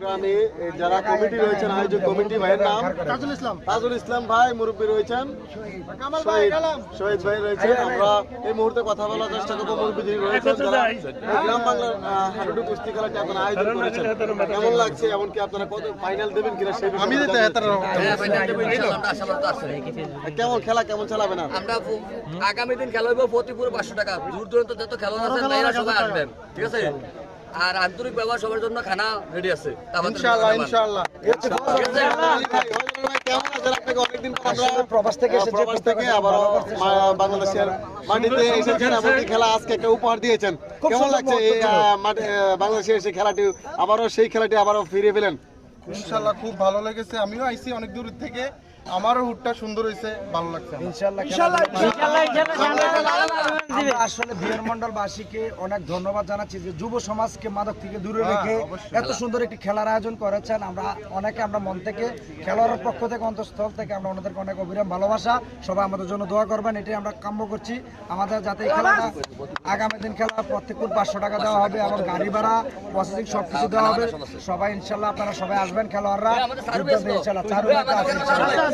গ্রামে যারা কমিটি রয়েছেন আয়োজক কমিটি ভাইয়ের নাম তাজুল ইসলাম। তাজুল ইসলাম ভাই মুরব্বী রয়েছেন। শহীদ শহীদ ভাই রয়েছেন। আমরা এই মুহূর্তে কথা বলার চেষ্টা করব মুরব্বী যিনি রয়েছেন যারা গ্রাম বাংলার হাডুডু কুস্তি খেলাটি আপনারা আয়োজন করেছেন। কেমন লাগছে? এমনকি আপনারা কত ফাইনাল দেবেন কিনা সেই আমি কেমন খেলা কেমন চালাবেন আমরা আগামী দিন খেলা হইব প্রতি পুরো পাঁচশো টাকা। দূর দূরান্ত যত খেলা সবাই আসবেন। ঠিক আছে? আর আন্তরিক ব্যবহার সবার জন্য খানা রেডি আছে। ইনশাআল্লাহ ইনশাআল্লাহ কেমন আছেন আপনাকে অনেকদিন প্রবাস থেকে এসেছি প্রবাস থেকে আবার বাংলাদেশের মাটিতে এসেছেন এমনকি খেলা আজকে একটা উপহার দিয়েছেন। কেমন লাগছে এই আহ, বাংলাদেশে এসে খেলাটি আবারও সেই খেলাটি আবারও ফিরে পেলেন? খুব ভালো লেগেছে। আমিও আইছি অনেক দূর থেকে। আমারও হুটটা সুন্দর হয়েছে ভালো লাগছে আসলে বিয়ার মন্ডলবাসীকে অনেক ধন্যবাদ জানাচ্ছি যে যুব সমাজকে মাদক থেকে দূরে হ্যাঁ, রেখে এত সুন্দর একটি খেলার আয়োজন করেছেন। আমরা অনেকে আমরা মন থেকে খেলোয়াড়ের পক্ষ থেকে অন্তঃস্থল থেকে আমরা ওনাদেরকে অনেক অবিরাম ভালোবাসা। সবাই আমাদের জন্য দোয়া করবেন এটাই আমরা কাম্য করছি। আমাদের যাতে এই খেলাটা আগামী দিন খেলা প্রত্যেক পাঁচশো টাকা দেওয়া হবে এবং গাড়ি ভাড়া প্রসেসিং সব কিছু দেওয়া হবে। সবাই ইনশাল্লাহ আপনারা সবাই আসবেন খেলোয়াড়রা। ইনশাল্লাহ চার ইনশাল্লাহ